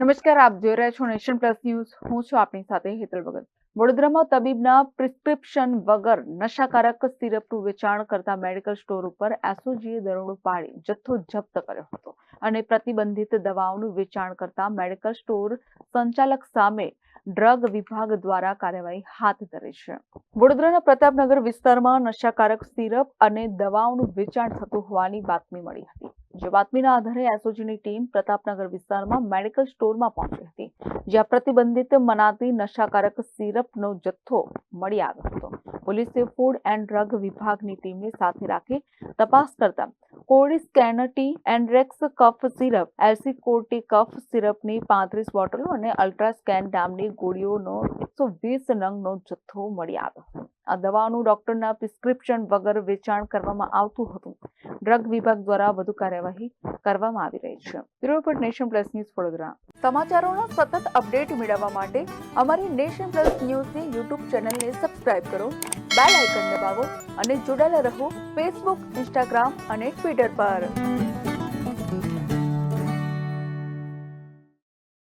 નમસ્કાર, આપ જોઈ રહ્યા છો નેશન પ્લસ ન્યૂઝ. હું છું આપની સાથે હેતલ ભગત. વડોદરામાં તબીબના પ્રિસ્ક્રિપ્શન વગર નશાકારક સિરપનું વેચાણ કરતા મેડિકલ સ્ટોર ઉપર એસઓજીએ દરોડો પાડી, જથ્થો જપ્ત કર્યો હતો અને પ્રતિબંધિત દવાઓનું વેચાણ કરતા મેડિકલ સ્ટોર સંચાલક સામે ડ્રગ વિભાગ દ્વારા કાર્યવાહી હાથ ધરી છે. વડોદરાના પ્રતાપનગર વિસ્તારમાં નશાકારક સિરપ અને દવાઓનું વેચાણ થતું હોવાની બાતમી મળી હતી. જે બાતમીના આધારે એસઓજીની ટીમ પ્રતાપનગર વિસ્તારમાં મેડિકલ સ્ટોરમાં પહોંચી હતી, જ્યાં પ્રતિબંધિત મનાતી નશાકારક સિરપનો જથ્થો મળી આવ્યો હતો. પોલીસે ફૂડ એન્ડ ડ્રગ વિભાગની ટીમને સાથે રાખી તપાસ કરતા કોડી સ્કેનટી એન્ડ્રેક્સ કફ સિરપ, એલસી કોટી કફ સિરપની પાંત્રીસ બોટલો અને અલ્ટ્રા સ્કેન નામની ગોળીઓનો એકસો વીસ નંગનો જથ્થો મળી આવ્યો આ દવાનું ડોક્ટરના પ્રિસ્ક્રિપ્શન વગર વેચાણ કરવામાં આવતું હતું. ડ્રગ વિભાગ દ્વારા વધુ કાર્યવાહી કરવામાં આવી રહી છે. Bureau nation plus news Vadodara. સમાચારોના સતત અપડેટ મેળવવા માટે અમારી નેશન પ્લસ ન્યૂઝની યુટ્યુબ ચેનલને સબસ્ક્રાઇબ કરો, બેલ આઇકન દબાવો અને જોડાયેલા રહો ફેસબુક ઇન્સ્ટાગ્રામ અને ટ્વિટર પર.